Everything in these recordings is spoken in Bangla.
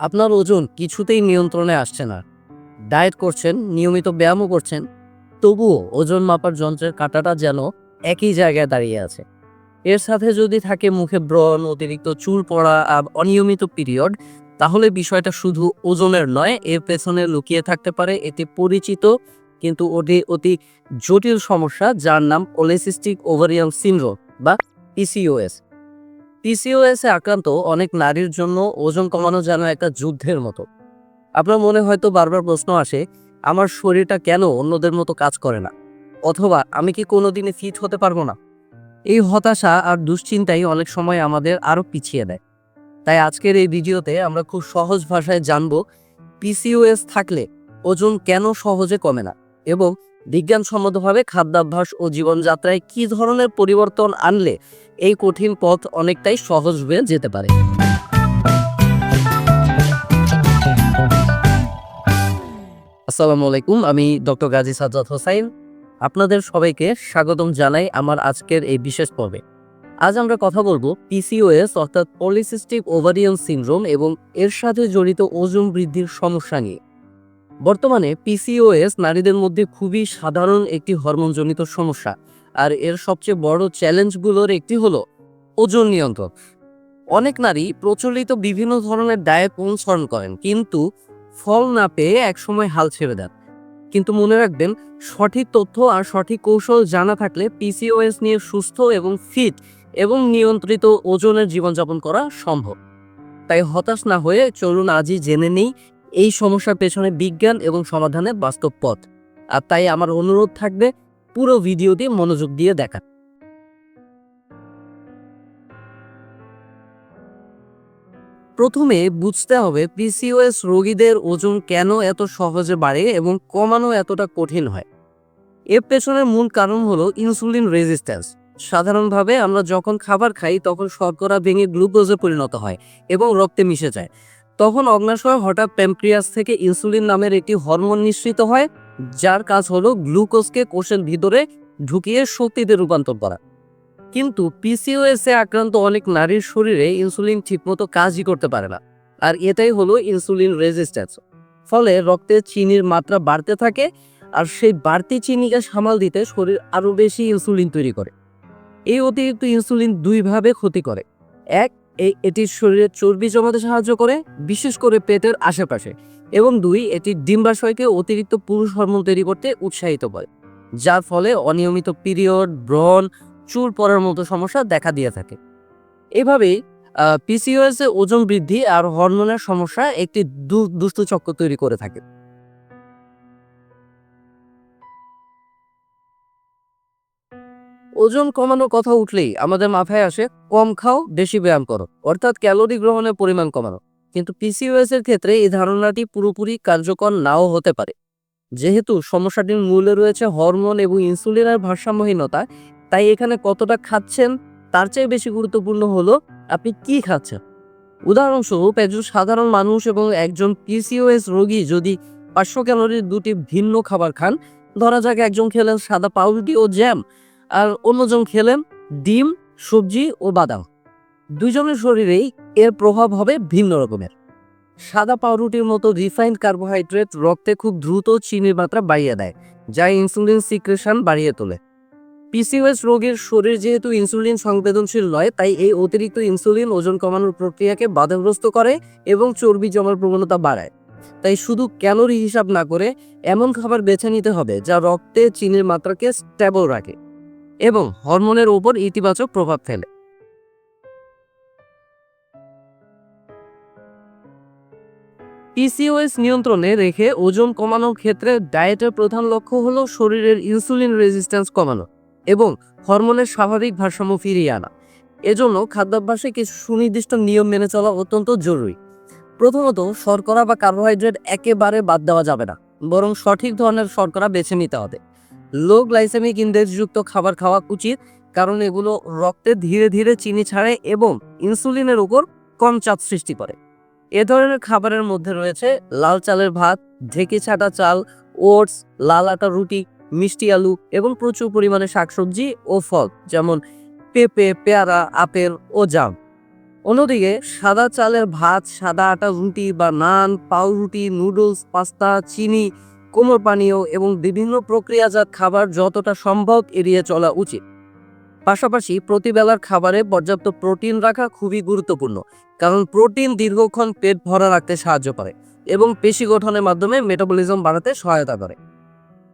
আপনার ওজন কিছুতেই নিয়ন্ত্রণে আসছে না। ডায়েট করছেন, নিয়মিত ব্যায়ামও করছেন, তবুও ওজন মাপার যন্ত্রের কাঁটাটা যেন একই জায়গায় দাঁড়িয়ে আছে। এর সাথে যদি থাকে মুখে ব্রণ, অতিরিক্ত চুল পড়া আর অনিয়মিত পিরিয়ড, তাহলে বিষয়টা শুধু ওজনের নয়, এর পেছনে লুকিয়ে থাকতে পারে এটি পরিচিত কিন্তু অতি অতি জটিল সমস্যা যার নাম পলিসিস্টিক ওভারিয়ান সিনড্রোম বা পিসিওএস পিসিওএস আক্রান্ত অনেক নারীর জন্য ওজন কমানো যেন একটা যুদ্ধের মতো। আপনার মনে হয়তো বারবার প্রশ্ন আসে, আমার শরীরটা কেন অন্যদের মতো কাজ করে না? অথবা আমি কি কোনোদিনই ফিট হতে পারব না? এই হতাশা আর দুশ্চিন্তাই অনেক সময় আমাদের আরও পিছিয়ে দেয়। তাই আজকের এই ভিডিওতে আমরা খুব সহজ ভাষায় জানব পিসিওএস থাকলে ওজন কেন সহজে কমে না? এবং বিজ্ঞানসম্মতভাবে খাদ্যাভ্যাস ও জীবনযাত্রায় কী ধরনের পরিবর্তন আনলে এই কঠিন পথ অনেকটাই সহজ হয়ে যেতে পারে। আসসালামু আলাইকুম আমি ডক্টর গাজী সাজ্জাদ হোসাইন। আপনাদের সবাইকে স্বাগতম জানাই আমার আজকের এই বিশেষ পর্বে। আজ আমরা কথা বলব পিসিওএস অর্থাৎ পলিসিস্টিক ওভারিয়ান সিনড্রোম এবং এর সাথে জড়িত ওজন বৃদ্ধির সমস্যা নিয়ে। বর্তমানে পিসিওএস নারীদের মধ্যে খুবই সাধারণ একটি হরমোনজনিত সমস্যা। আর এর সবচেয়ে বড় চ্যালেঞ্জগুলোর একটি হলো ওজন নিয়ন্ত্রণ অনেক নারী প্রচলিত বিভিন্ন ধরনের ডায়েট অনুসরণ করেন, কিন্তু ফল না পেয়ে একসময় হাল ছেড়ে দেন। কিন্তু মনে রাখবেন, সঠিক তথ্য আর সঠিক কৌশল জানা থাকলে পিসিওএস নিয়ে সুস্থ এবং ফিট এবং নিয়ন্ত্রিত ওজনের জীবনযাপন করা সম্ভব। তাই হতাশ না হয়ে চলুন আজই জেনে নেই এই সমস্যার পেছনে বিজ্ঞান এবং সমাধানের বাস্তব পথ। আর তাই আমার অনুরোধ থাকবে পুরো ভিডিওটি মনোযোগ দিয়ে দেখা প্রথমে বুঝতে হবে পিসিওএস রোগীদের ওজন কেন এত সহজে বাড়ে এবং কমানো এতটা কঠিন হয়। এর পেছনের মূল কারণ হলো ইনসুলিন রেজিস্ট্যান্স। সাধারণভাবে আমরা যখন খাবার খাই, তখন শর্করা ভেঙে গ্লুকোজে পরিণত হয় এবং রক্তে মিশে যায়। তখন অগ্নাশয় হঠাৎ প্যামক্রিয়াস থেকে ইনসুলিন নামের একটি হরমোন নিঃসৃত হয়। যার কাজ হলো গ্লুকোজকে কোষের ভিতরে ঢুকিয়ে শক্তিতে রূপান্তর করা। কিন্তু পিসিওএস আক্রান্ত অনেক নারীর শরীরে ইনসুলিন ঠিকমতো কাজই করতে পারে না, আর এটাই হলো ইনসুলিন রেজিস্ট্যান্স ফলে রক্তে চিনির মাত্রা বাড়তে থাকে, আর সেই বাড়তি চিনিকে সামাল দিতে শরীর আরও বেশি ইনসুলিন তৈরি করে। এই অতিরিক্ত ইনসুলিন দুইভাবে ক্ষতি করে। এক এটি শরীরে চর্বি জমাতে সাহায্য করে, বিশেষ করে পেটের আশেপাশে। এবং দুই, এটি ডিম্বাশয়কে অতিরিক্ত পুরুষ হরমোন তৈরি করতে উৎসাহিত করে, যার ফলে অনিয়মিত পিরিয়ড, ব্রণ, চুল পড়ার মতো সমস্যা দেখা দিয়ে থাকে। এভাবেই পিসিওএস ওজন বৃদ্ধি আর হরমোনের সমস্যা একটি দুষ্ট চক্র তৈরি করে থাকে। ওজন কমানোর কথা উঠলেই আমাদের মাথায় আসে, কম খাও, বেশি ব্যায়াম করো, অর্থাৎ ক্যালোরি গ্রহণের পরিমাণ কমানো। কিন্তু পিসিওএস এর ক্ষেত্রে এই ধারণাটি পুরোপুরি কার্যকর নাও হতে পারে। যেহেতু সমস্যাটির মূলে রয়েছে হরমোন এবং ইনসুলিনের ভারসাম্যহীনতা, তাই এখানে কতটা খাচ্ছেন তার চেয়ে বেশি গুরুত্বপূর্ণ হলো আপনি কি খাচ্ছেন। উদাহরণস্বরূপ, একজন সাধারণ মানুষ এবং একজন পিসিওএস রোগী যদি পাঁচশো ক্যালোরির দুটি ভিন্ন খাবার খান, ধরা যাক একজন খেলেন সাদা পাউরুটি ও জ্যাম, আর অন্যজন খেলেন ডিম, সবজি ও বাদাম। দুইজনের শরীরেই এর প্রভাব হবে ভিন্ন রকমের। সাদা পাউরুটির মতো রিফাইন্ড কার্বোহাইড্রেট রক্তে খুব দ্রুত চিনির মাত্রা বাড়িয়ে দেয়, যা ইনসুলিন সিক্রেশন বাড়িয়ে তোলে। পিসিওএস রোগীর শরীর যেহেতু ইনসুলিন সংবেদনশীল নয়, তাই এই অতিরিক্ত ইনসুলিন ওজন কমানোর প্রক্রিয়াকে বাধাগ্রস্ত করে এবং চর্বি জমার প্রবণতা বাড়ায়। তাই শুধু ক্যালোরি হিসাব না করে এমন খাবার বেছে নিতে হবে যা রক্তে চিনির মাত্রাকে স্টেবল রাখে এবং হরমোনের ওপর ইতিবাচক প্রভাব ফেলে। পিসিওএস নিয়ন্ত্রণে রেখে ওজন কমানোর ক্ষেত্রে ডায়েটের প্রধান লক্ষ্য হল শরীরের ইনসুলিন রেজিস্ট্যান্স কমানো এবং হরমোনের স্বাভাবিক ভারসাম্য ফিরিয়ে আনা। এজন্য খাদ্যাভ্যাসে কিছু সুনির্দিষ্ট নিয়ম মেনে চলা অত্যন্ত জরুরি। প্রথমত, শর্করা বা কার্বোহাইড্রেট একেবারে বাদ দেওয়া যাবে না, বরং সঠিক ধরনের শর্করা বেছে নিতে হবে। লো গ্লাইসেমিক ইন্ডেক্সযুক্ত খাবার খাওয়া উচিত, কারণ এগুলো রক্তে ধীরে ধীরে চিনি ছাড়ে এবং ইনসুলিনের উপর কম চাপ সৃষ্টি করে। এ ধরনের খাবারের মধ্যে রয়েছে লাল চালের ভাত, ঢেকে ছাটা চাল, ওটস, লাল আটা রুটি, মিষ্টি আলু এবং প্রচুর পরিমাণে শাকসবজি ও ফল, যেমন পেঁপে, পেয়ারা, আপেল ও জাম। অন্যদিকে সাদা চালের ভাত, সাদা আটা রুটি বা নান, পাউরুটি, নুডলস, পাস্তা, চিনি, কোমর পানীয় এবং বিভিন্ন প্রক্রিয়াজাত খাবার যতটা সম্ভব এড়িয়ে চলা উচিত। পাশাপাশি প্রতিবেলার খাবারে পর্যাপ্ত প্রোটিন রাখা খুবই গুরুত্বপূর্ণ, কারণ প্রোটিন দীর্ঘক্ষণ পেট ভরা রাখতে সাহায্য করে এবং পেশি গঠনের মাধ্যমে মেটাবলিজম বাড়াতে সহায়তা করে।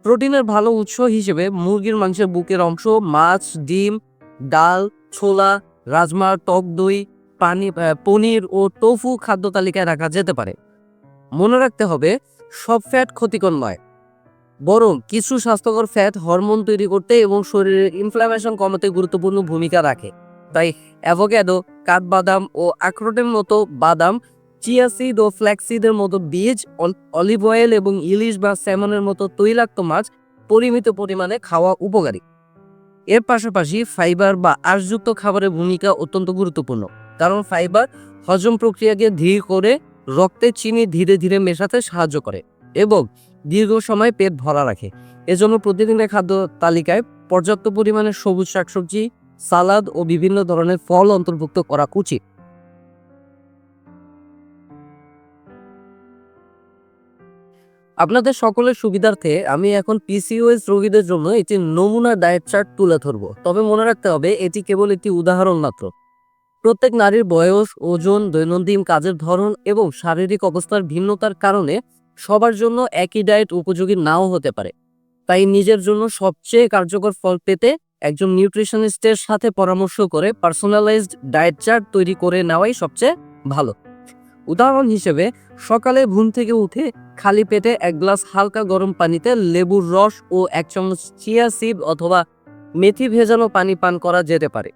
প্রোটিনের ভালো উৎস হিসেবে মুরগির মাংসের বুকের অংশ, মাছ, ডিম, ডাল, ছোলা রাজমা টক দই, পানি পনির ও টোফু খাদ্য তালিকায় রাখা যেতে পারে। মনে রাখতে হবে, সব ফ্যাট ক্ষতিকর নয়। বরং কিছু স্বাস্থ্যকর ফ্যাট হরমোন তৈরি করতে এবং শরীরের ইনফ্লামেশন কমাতে গুরুত্বপূর্ণ ভূমিকা রাখে। তাই অ্যাভোক্যাডো কাঠবাদাম ও আখরোটের মতো বাদাম চিয়া সিড ও ফ্ল্যাক্সিডের মতো বীজ, অল- অলিভ অয়েল এবং ইলিশ বা স্যামনের মতো তৈলাক্ত মাছ পরিমিত পরিমাণে খাওয়া উপকারী। এর পাশাপাশি ফাইবার বা আশযুক্ত খাবারের ভূমিকা অত্যন্ত গুরুত্বপূর্ণ। কারণ ফাইবার হজম প্রক্রিয়াকে ধীর করে রক্তে চিনি ধীরে ধীরে মেশাতে সাহায্য করে এবং দীর্ঘ সময় পেট ভরা রাখে। এজন্য প্রতিদিনের খাদ্য তালিকায় পর্যাপ্ত পরিমাণে সবুজ শাকসবজি, সালাদ ও বিভিন্ন ধরনের ফল অন্তর্ভুক্ত করা উচিত। আপনাদের সকলের সুবিধার্থে আমি এখন পিসিওএস রোগীদের জন্য একটি নমুনা ডায়েট চার্ট তুলে ধরব। তবে মনে রাখতে হবে, এটি কেবল একটি উদাহরণ মাত্র। প্রত্যেক নারীর বয়স, ওজন, দৈনন্দিন কাজের ধরন এবং শারীরিক অবস্থার ভিন্নতার কারণে সবার জন্য একই ডায়েট উপযোগী নাও হতে পারে। তাই নিজের জন্য সবচেয়ে কার্যকর ফল পেতে একজন নিউট্রিশনিস্টের সাথে পরামর্শ করে পার্সোনালাইজড ডায়েট চার্ট তৈরি করে নেওয়াই সবচেয়ে ভালো। উদাহরণ হিসেবে, সকালে ঘুম থেকে উঠে খালি পেটে এক গ্লাস হালকা গরম পানিতে লেবুর রস ও এক চামচ চিয়া সিড অথবা মেথি ভেজানো পানি পান করা যেতে পারে।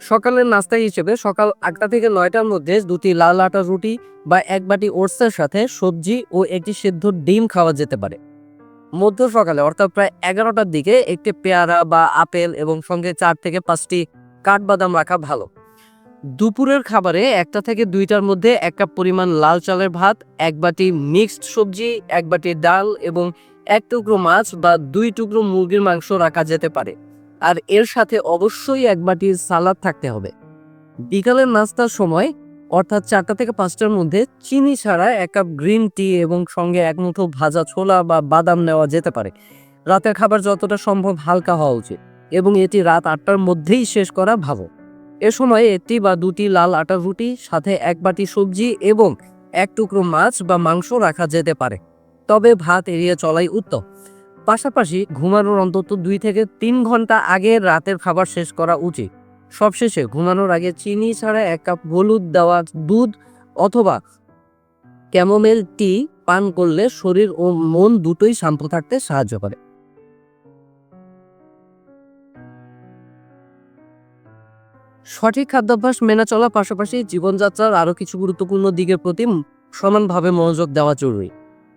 সকালের নাস্তা হিসেবে সকাল আটটা থেকে নয়টার মধ্যে দুটি লাল আটা রুটি বা এক বাটি ওটসের সাথে সবজি ও একটি সেদ্ধ ডিম খাওয়া যেতে পারে। মধ্য সকালে, অর্থাৎ প্রায় এগারোটার দিকে, একটি পেয়ারা বা আপেল এবং সঙ্গে চার থেকে পাঁচটি কাঠবাদাম রাখা ভালো। দুপুরের খাবারে একটা থেকে দুইটার মধ্যে এক কাপ পরিমাণ লাল চালের ভাত, এক বাটি মিক্সড সবজি, এক বাটি ডাল এবং এক টুকরো মাছ বা দুই টুকরো মুরগির মাংস রাখা যেতে পারে। আর এর সাথে অবশ্যই এক বাটি সালাদ থাকতে হবে। বিকালের নাস্তার সময়, অর্থাৎ চারটা থেকে পাঁচটার মধ্যে চিনি ছাড়া এক কাপ গ্রিন টি এবং সঙ্গে এক মুঠো ভাজা ছোলা বা বাদাম নেওয়া যেতে পারে। রাতের খাবার যতটা সম্ভব হালকা হওয়া উচিত এবং এটি রাত আটটার মধ্যেই শেষ করা ভালো। এ সময় একটি বা দুটি লাল আটার রুটি, সাথে এক বাটি সবজি এবং এক টুকরো মাছ বা মাংস রাখা যেতে পারে। তবে ভাত এড়িয়ে চলাই উত্তম। পাশাপাশি ঘুমানোর অন্তত দুই থেকে তিন ঘণ্টা আগে রাতের খাবার শেষ করা উচিত। সবশেষে ঘুমানোর আগে চিনি ছাড়া এক কাপ হলুদ দেওয়া দুধ অথবা ক্যামোমেল টি পান করলে শরীর ও মন দুটোই শান্ত থাকতে সাহায্য করে। সঠিক খাদ্যাভ্যাস মেনে চলার পাশাপাশি জীবনযাত্রার আরও কিছু গুরুত্বপূর্ণ দিকের প্রতি সমানভাবে মনোযোগ দেওয়া জরুরি।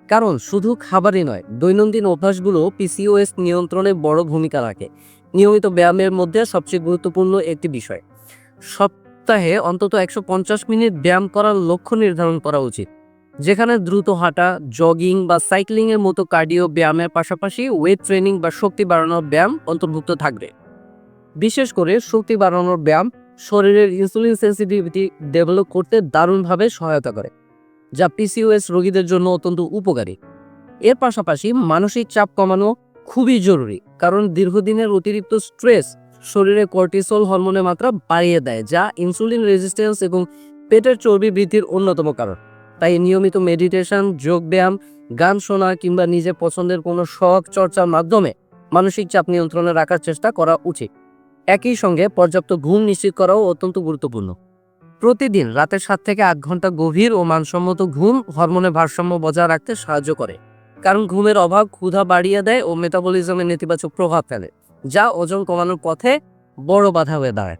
কারণ শুধু খাবারই নয়, দৈনন্দিন অভ্যাসগুলো পিসিওএস নিয়ন্ত্রণে বড় ভূমিকা রাখে। নিয়মিত ব্যায়ামের মধ্যে সবচেয়ে গুরুত্বপূর্ণ একটি বিষয়। সপ্তাহে অন্তত একশো পঞ্চাশ মিনিট ব্যায়াম করার লক্ষ্য নির্ধারণ করা উচিত। যেখানে দ্রুত হাঁটা জগিং বা সাইক্লিং এর মতো কার্ডিও ব্যায়ামের পাশাপাশি ওয়েট ট্রেনিং বা শক্তি বাড়ানোর ব্যায়াম অন্তর্ভুক্ত থাকবে। বিশেষ করে শক্তি বাড়ানোর ব্যায়াম শরীরের ইনসুলিন সেন্সিটিভিটি ডেভেলপ করতে দারুণভাবে সহায়তা করে। যা পিসিওএস রোগীদের জন্য অত্যন্ত উপকারী। এর পাশাপাশি মানসিক চাপ কমানো খুবই জরুরি, কারণ দীর্ঘদিনের অতিরিক্ত স্ট্রেস শরীরে কর্টিসল হরমোনের মাত্রা বাড়িয়ে দেয়, যা ইনসুলিন রেজিস্ট্যান্স এবং পেটের চর্বি বৃদ্ধির অন্যতম কারণ। তাই নিয়মিত মেডিটেশন যোগব্যায়াম গান শোনা কিংবা নিজের পছন্দের কোনো শখ চর্চার মাধ্যমে মানসিক চাপ নিয়ন্ত্রণে রাখার চেষ্টা করা উচিত। একই সঙ্গে পর্যাপ্ত ঘুম নিশ্চিত করাও অত্যন্ত গুরুত্বপূর্ণ। প্রতিদিন রাতে সাত থেকে আট ঘণ্টা গভীর ও মানসম্মত ঘুম হরমোনের ভারসাম্য বজায় রাখতে সাহায্য করে, কারণ ঘুমের অভাব ক্ষুধা বাড়িয়ে দেয় ও মেটাবলিজমের নেতিবাচক প্রভাব ফেলে, যা ওজন কমানোর পথে বড় বাধা হয়ে দাঁড়ায়।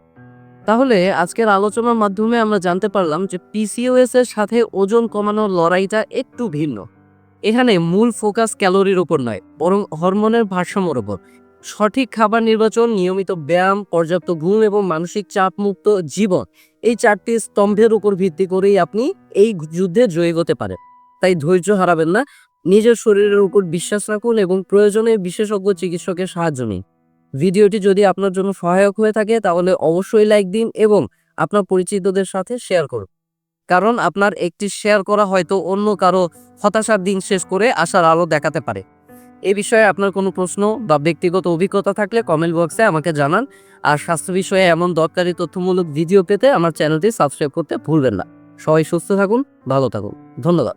তাহলে আজকের আলোচনার মাধ্যমে আমরা জানতে পারলাম যে পিসিওএস এর সাথে ওজন কমানোর লড়াইটা একটু ভিন্ন। এখানে মূল ফোকাস ক্যালোরির উপর নয়, বরং হরমোনের ভারসাম্যর ওপর সঠিক খাবার নির্বাচন, নিয়মিত ব্যায়াম, পর্যাপ্ত ঘুম এবং মানসিক চাপ মুক্ত জীবন এই চারটি স্তম্ভের উপর ভিত্তি করেই আপনি এই যুদ্ধে জয়ী হতে পারেন। তাই ধৈর্য হারাবেন না, নিজের শরীরের উপর বিশ্বাস রাখুন এবং প্রয়োজনে বিশেষজ্ঞ চিকিৎসকের সাহায্য নিন। ভিডিওটি যদি আপনার জন্য সহায়ক হয়ে থাকে, তাহলে অবশ্যই লাইক দিন এবং আপনার পরিচিতদের সাথে শেয়ার করুন। কারণ আপনার একটি শেয়ার করা হয়তো অন্য কারও হতাশার দিন শেষ করে আশার আলো দেখাতে পারে। এ বিষয়ে আপনার কোনো প্রশ্ন বা ব্যক্তিগত অভিজ্ঞতা থাকলে কমেন্ট বক্সে আমাকে জানান। আর স্বাস্থ্য বিষয়ে এমন দরকারি তথ্যমূলক ভিডিও পেতে আমার চ্যানেলটি সাবস্ক্রাইব করতে ভুলবেন না। সবাই সুস্থ থাকুন, ভালো থাকুন। ধন্যবাদ।